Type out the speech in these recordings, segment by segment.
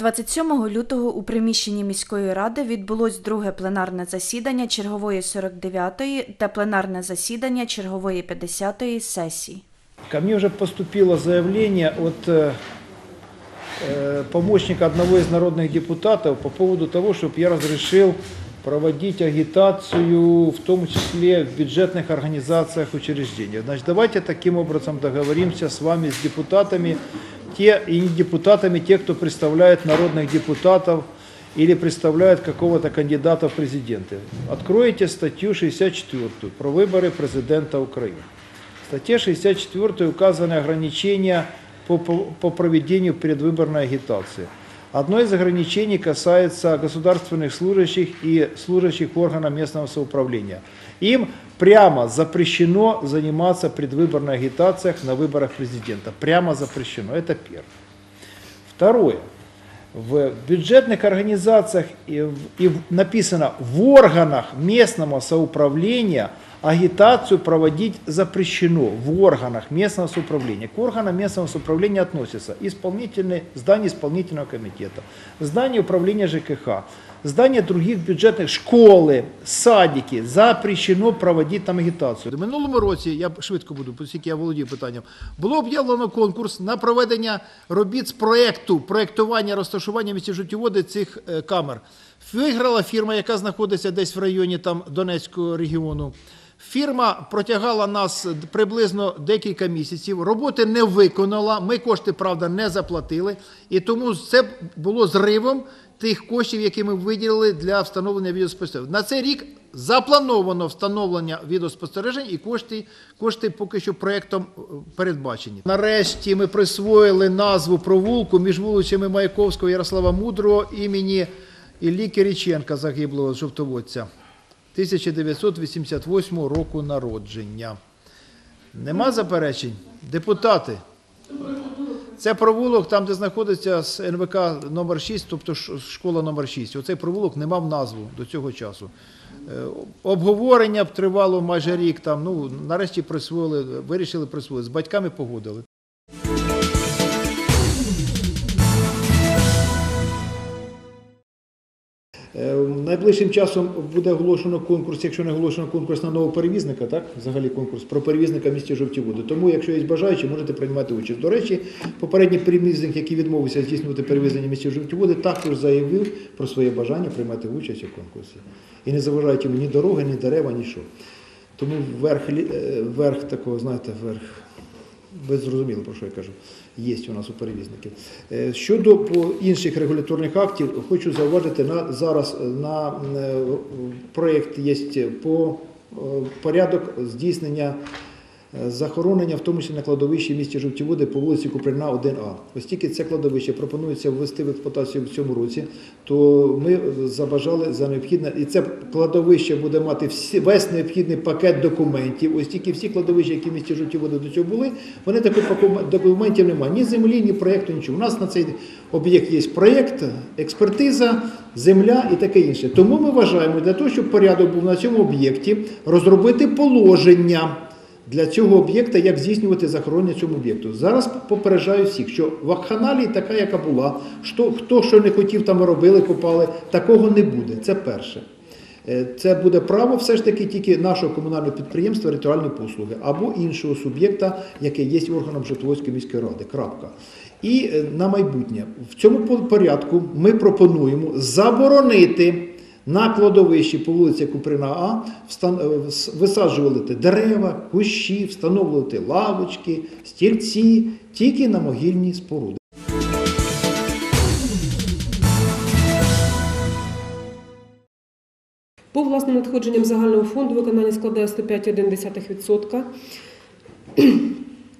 27 лютого у приміщенні міської ради відбулось друге пленарне засідання чергової 49-ї та пленарне засідання чергової 50-ї сесії. Ко мне уже поступило заявление от э, э, помощника одного из народных депутатов по поводу того, чтобы я разрешил проводить агитацию, в том числе в бюджетных организациях, учреждениях. Значит, давайте таким образом договоримся с вами, с депутатами, те и не депутатами, те, кто представляет народных депутатов или представляет какого-то кандидата в президенты. Откроете статью 64 про выборы президента Украины. В статье 64 указаны ограничения по, по, по проведению предвыборной агитации. Одно из ограничений касается государственных служащих и служащих органов местного самоуправления. Им прямо запрещено заниматься предвыборной агитацией на выборах президента. Прямо запрещено. Это первое. Второе. В бюджетных организациях и, в- и написано в органах местного самоуправления агитацию проводить запрещено в органах местного самоуправления. К органам местного самоуправления относятся исполнительные, здание исполнительного комитета, здание управления ЖКХ, здание других бюджетних школи, садики. Запрещено проводити там агітацію. У минулому році, я швидко буду, оскільки я володію питанням, було об'явлено конкурс на проведення робіт з проекту, проектування розташування місті життєводи цих е, камер. Виграла фірма, яка знаходиться десь в районі там, Донецького регіону. Фірма протягала нас приблизно декілька місяців. Роботи не виконала. Ми кошти, правда, не заплатили. І тому це було зривом тих коштів, які ми виділили для встановлення відеоспостережень. На цей рік заплановано встановлення відеоспостережень і кошти, кошти поки що проєктом е, передбачені. Нарешті ми присвоїли назву провулку між вулицями Маяковського Ярослава Мудрого імені Іллі Кириченка, загиблого жовтоводця. 1988 року народження. Нема заперечень? Депутати. Це провулок, там, де знаходиться з НВК номер 6, тобто школа номер 6. Оцей провулок не мав назву до цього часу. Е, Обговорення тривало майже рік. Там, ну, нарешті присвоїли, вирішили присвоїти. З батьками погодили. Найближчим часом буде оголошено конкурс, якщо не оголошено конкурс на нового перевізника, так? Взагалі конкурс про перевізника в місті Жовті Води. Тому, якщо є бажаючі, можете приймати участь. До речі, попередній перевізник, який відмовився здійснювати перевезення в місті Жовті Води, також заявив про своє бажання приймати участь у конкурсі. І не заважають йому ні дороги, ні дерева, ні що. Тому верх, е, верх такого, знаєте, верх. Ви зрозуміли, про що я кажу. Є у нас у перевізників. Е, Щодо інших регуляторних актів, хочу зауважити на зараз е, на е, проєкт є по порядок здійснення захоронення, в тому числі на кладовищі в місті Жовті Води по вулиці Куприна 1А. Оскільки це кладовище пропонується ввести в експлуатацію в цьому році, то ми забажали за необхідне, і це кладовище буде мати всі, весь необхідний пакет документів. Ось тільки всі кладовища, які в місті Жовті Води до цього були, вони таких документів немає. Ні землі, ні проєкту, нічого. У нас на цей об'єкт є проєкт, експертиза, земля і таке інше. Тому ми вважаємо, для того, щоб порядок був на цьому об'єкті, розробити положення для цього об'єкта, як здійснювати захоронення цьому об'єкту. Зараз попереджаю всіх, що вакханалія така, яка була, що хто що не хотів, там робили, копали, такого не буде. Це перше. Е, Це буде право все ж таки тільки нашого комунального підприємства ритуальні послуги або іншого суб'єкта, який є органом Житомирської міської ради. Крапка. І е, на майбутнє в цьому порядку ми пропонуємо заборонити на кладовищі по вулиці Куприна А е, висаджувати дерева, кущі, встановлювати лавочки, стільці тільки на могильні споруди. По власним надходженням загального фонду виконання складає 105,1%.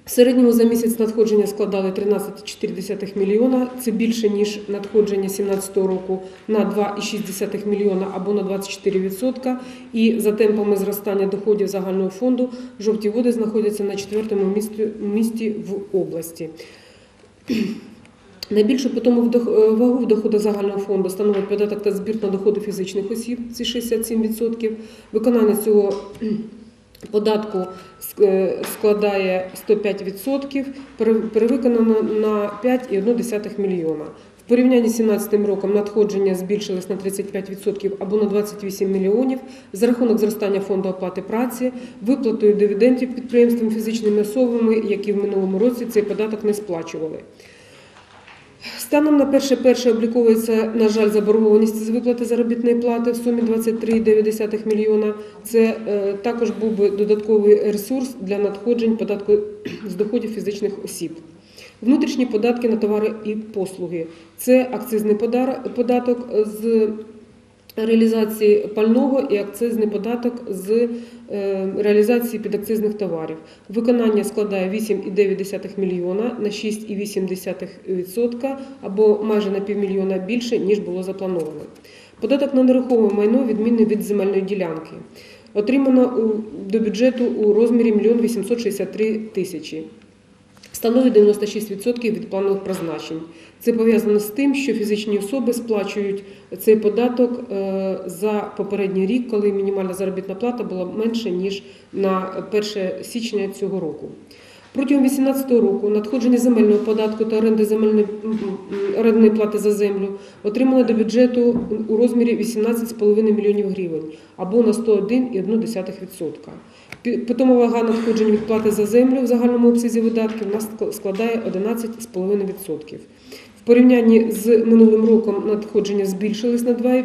В середньому за місяць надходження складали 13,4 мільйона. Це більше, ніж надходження 2017 року на 2,6 мільйона або на 24%. І за темпами зростання доходів загального фонду жовті води знаходяться на четвертому місці в області. Найбільшу питому е, вагу в доходах загального фонду становить податок та збір на доходи фізичних осіб, це 67%. Виконання цього податку е, складає 105%, пере- перевиконано на 5,1 мільйона. В порівнянні з 2017 роком надходження збільшились на 35% або на 28 мільйонів за рахунок зростання фонду оплати праці, виплатою дивідендів підприємствам фізичними особами, які в минулому році цей податок не сплачували. Станом на перше перше обліковується, на жаль, заборгованість з виплати заробітної плати в сумі 23,9 мільйона. Це е, також був би додатковий ресурс для надходжень податку з доходів фізичних осіб. Внутрішні податки на товари і послуги. Це акцизний податок з реалізації пального і акцизний податок з е, реалізації підакцизних товарів. Виконання складає 8,9 мільйона на 6,8% або майже на півмільйона більше, ніж було заплановано. Податок на нерухоме майно відмінний від земельної ділянки. Отримано до бюджету у розмірі 1 863 тисячі становить 96% від планових призначень. Це пов'язано з тим, що фізичні особи сплачують цей податок е, за попередній рік, коли мінімальна заробітна плата була менше ніж на 1 січня цього року. Протягом 2018 року надходження земельного податку та оренди земельної плати за землю отримали до бюджету у розмірі 18,5 мільйонів гривень або на 101,1%. Пі- Питома вага надходжень від плати за землю в загальному обсязі видатків нас ск- складає 11,5%. В порівнянні з минулим роком надходження збільшились на 2,5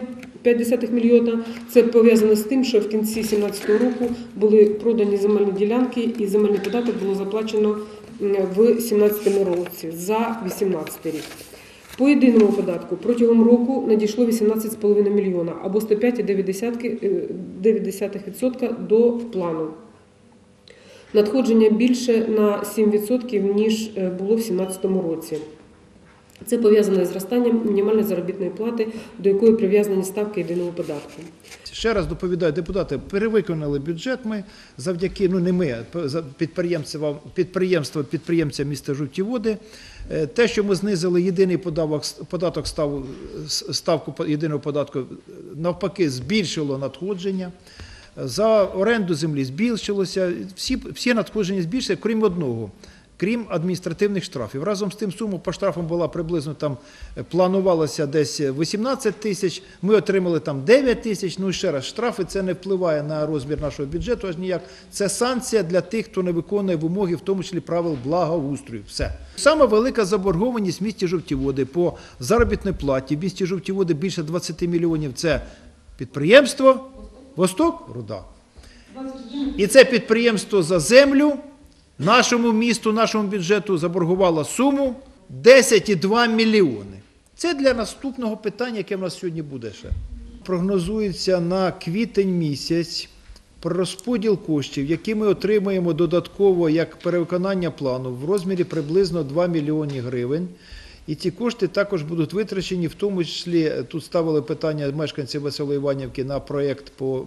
мільйона. Це пов'язано з тим, що в кінці 2017 року були продані земельні ділянки і земельний податок було заплачено в 2017 році за 2018 рік. По єдиному податку протягом року надійшло 18,5 мільйона або 105,9% до плану. Надходження більше на 7%, ніж е, було в 2017 році. Це пов'язане з зростанням мінімальної заробітної плати, до якої прив'язані ставки єдиного податку. Ще раз доповідаю, депутати, перевиконали бюджет ми завдяки, ну не ми, а п- за- підприємцям, підприємства, підприємця міста Жовті Води. Е, Те, що ми знизили єдиний податок, податок став, ставку єдиного податку, навпаки, збільшило надходження. За оренду землі збільшилося, всі, всі надходження збільшилися, крім одного. Крім адміністративних штрафів. Разом з тим сума по штрафам була приблизно там е, планувалося десь 18 тисяч. Ми отримали там 9 тисяч. Ну і ще раз, штрафи це не впливає на розмір нашого бюджету аж ніяк. Це санкція для тих, хто не виконує вимоги, в тому числі правил благоустрою. Все. Саме велика заборгованість в місті Жовтіводи по заробітній платі. В місті Жовтіводи більше 20 мільйонів. Це підприємство Восток Руда. І це підприємство за землю нашому місту, нашому бюджету заборгувала суму 10,2 мільйони. Це для наступного питання, яке в нас сьогодні буде ще. Прогнозується на квітень місяць розподіл коштів, які ми отримаємо додатково як перевиконання плану в розмірі приблизно 2 мільйони гривень. І ці кошти також будуть витрачені, в тому числі е, тут ставили питання мешканці Веселоїванівки на проєкт по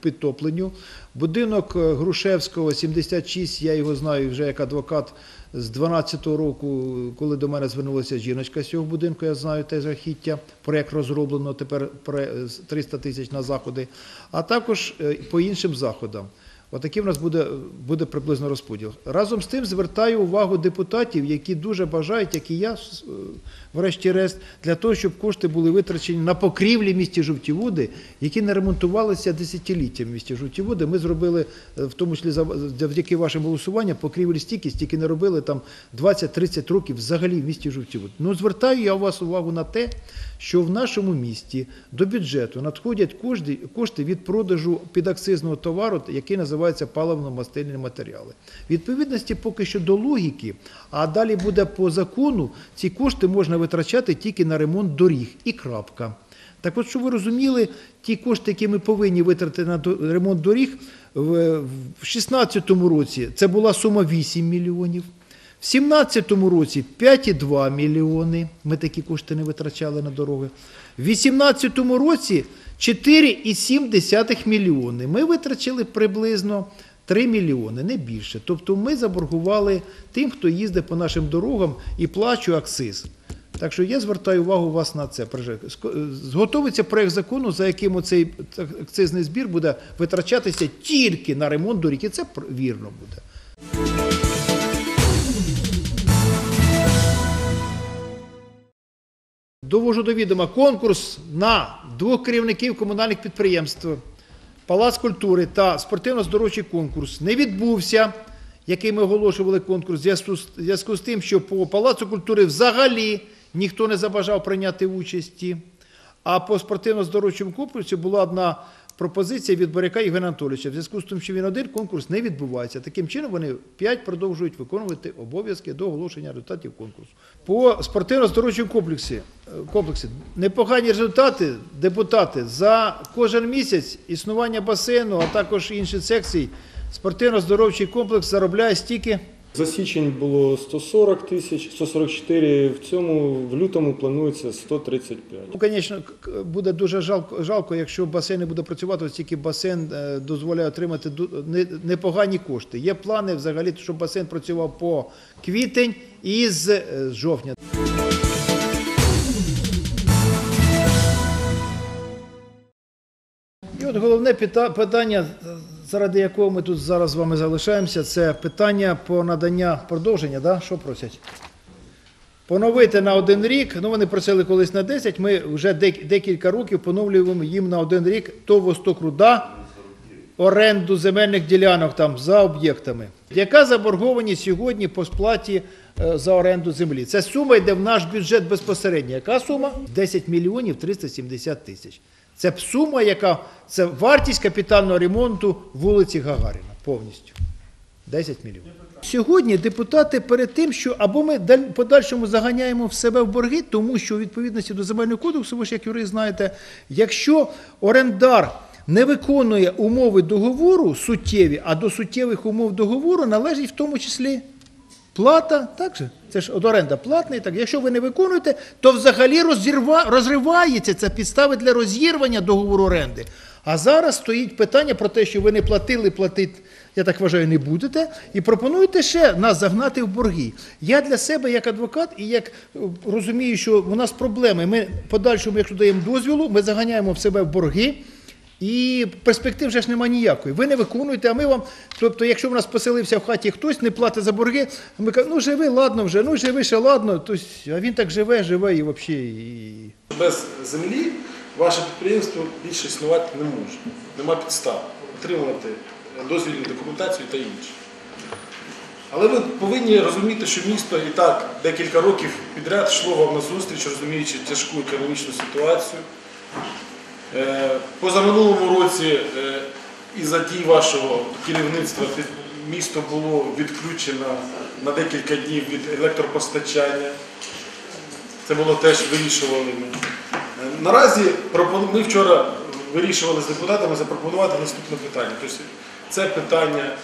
підтопленню. Будинок е, Грушевського, 76, я його знаю вже як адвокат з 12-го року, коли до мене звернулася жіночка з цього будинку, я знаю те жахіття. Проєкт розроблено тепер пре- з 300 тисяч на заходи, а також е, по іншим заходам. Отакий в нас буде, буде приблизно розподіл. Разом з тим звертаю увагу депутатів, які дуже бажають, як і я, е, врешті-решт, для того, щоб кошти були витрачені на покрівлі місті Жовтіводи, які не ремонтувалися десятиліттям місті Жовтіводи. Ми зробили, е, в тому числі завдяки вашим голосуванням, покрівлі стільки, стільки не робили там 20-30 років взагалі в місті Жовтівод. Ну, звертаю я у вас увагу на те, що в нашому місті до бюджету надходять кошти, від продажу підакцизного товару, який називається паливно-мастильні матеріали. Відповідності поки що до логіки, а далі буде по закону, ці кошти можна витрачати тільки на ремонт доріг і крапка. Так от, щоб ви розуміли, ті кошти, які ми повинні витратити на ремонт доріг, в 2016 році це була сума 8 мільйонів. В 2017 році 5,2 мільйони. Ми такі кошти не витрачали на дороги. В 2018 році 4,7 мільйони. Ми витрачали приблизно 3 мільйони, не більше. Тобто ми заборгували тим, хто їздить по нашим дорогам і плачу акциз. Так що я звертаю увагу вас на це. Ско- Зготовиться проєкт закону, за яким цей акцизний збір буде витрачатися тільки на ремонт доріг. І це вірно буде. Довожу до відома конкурс на двох керівників комунальних підприємств. Палац культури та спортивно-здоровчий конкурс не відбувся, який ми оголошували конкурс, в зв'язку з- тим, що по Палацу культури взагалі ніхто не забажав прийняти участі. А по спортивно-здоровчому конкурсі була одна пропозиція від Боряка Євгена Анатолійовича. В зв'язку з тим, що він один, конкурс не відбувається. Таким чином вони п'ять продовжують виконувати обов'язки до оголошення результатів конкурсу. По спортивно-здоровчому комплексі, е, комплексі непогані результати. Депутати за кожен місяць існування басейну, а також інших секцій, спортивно-здоровчий комплекс заробляє стільки. За січень було 140 тисяч, 144, в цьому в лютому планується 135. Ну, звісно, буде дуже жалко, жалко, якщо басейн не буде працювати, оскільки басейн е, дозволяє отримати непогані кошти. Є плани взагалі, щоб басейн працював по квітень і з е, жовтня. І от головне питання, заради якого ми тут зараз з вами залишаємося, це питання по надання продовження. Да? Що просять? Поновити на один рік, ну вони просили колись на 10, ми вже дек- декілька років поновлюємо їм на один рік то восток руда, оренду земельних ділянок там за об'єктами. Яка заборгованість сьогодні по сплаті е, за оренду землі? Це сума йде в наш бюджет безпосередньо. Яка сума? 10 мільйонів 370 тисяч. Це сума, яка це вартість капітального ремонту вулиці Гагаріна повністю. 10 мільйонів. Сьогодні депутати перед тим, що або ми даль- подальшому заганяємо в себе в борги, тому що у відповідності до земельного кодексу, ви ж як юрист знаєте, якщо орендар не виконує умови договору суттєві, а до суттєвих умов договору належить в тому числі плата, так же? Це ж от оренда платна і так. Якщо ви не виконуєте, то взагалі розірва, розривається це підстави для розірвання договору оренди. А зараз стоїть питання про те, що ви не платили, платити, я так вважаю, не будете, і пропонуєте ще нас загнати в борги. Я для себе як адвокат і як е, розумію, що у нас проблеми. Ми подальшому, якщо даємо дозвілу, ми заганяємо в себе в борги. І перспектив вже ж нема ніякої. Ви не виконуєте, а ми вам. Тобто, якщо в нас поселився в хаті хтось, не платить за борги, ми кажемо, ну живи, ладно вже, ну живи ще ладно. Тобто, а він так живе, живе і взагалі. І... Без землі ваше підприємство більше існувати не може. Нема підстав отримувати дозвільну документацію та інше. Але ви повинні розуміти, що місто і так декілька років підряд йшло вам на зустріч, розуміючи тяжку економічну ситуацію. Е, Позаминулому році е, із-за дій вашого керівництва місто було відключено на декілька днів від електропостачання. Це було теж вирішували. Е, Наразі ми вчора вирішували з депутатами запропонувати наступне питання. Тобто це питання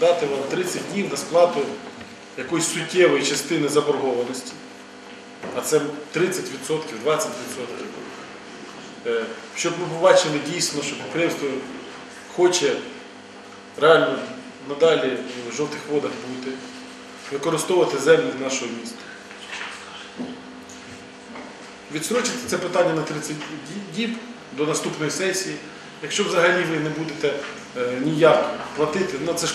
дати вам 30 днів на сплату якоїсь суттєвої частини заборгованості, а це 30%, 20%. Е, Щоб ми побачили дійсно, що підприємство хоче реально надалі в жовтих водах бути, використовувати землі нашого міста. Відстрочити це питання на 30 діб до наступної сесії. Якщо взагалі ви не будете е, ніяк платити, ну це ж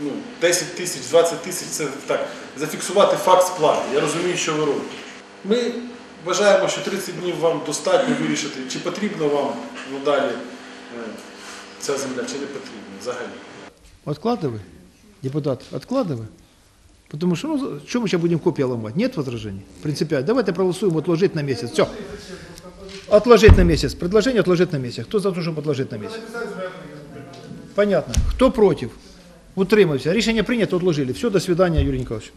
ну, 10 тисяч, 20 тисяч це так, зафіксувати факт сплати. Я розумію, що ви робите. Ми вважаємо, що 30 днів вам достатньо вирішити, чи потрібно вам надалі е, ця земля, чи не потрібно взагалі. Откладывай, депутат, откладывай. Потому что, ну, что мы сейчас будем копия ломать? Нет возражений? Принципиально. Давайте проголосуем отложить на месяц. Все. Отложить на месяц. Предложение отложить на месяц. Кто за то, чтобы отложить на месяц? Понятно. Кто против? Утримався. Рішення прийнято, отложили. Все, до свидания, Юрий Николаевич.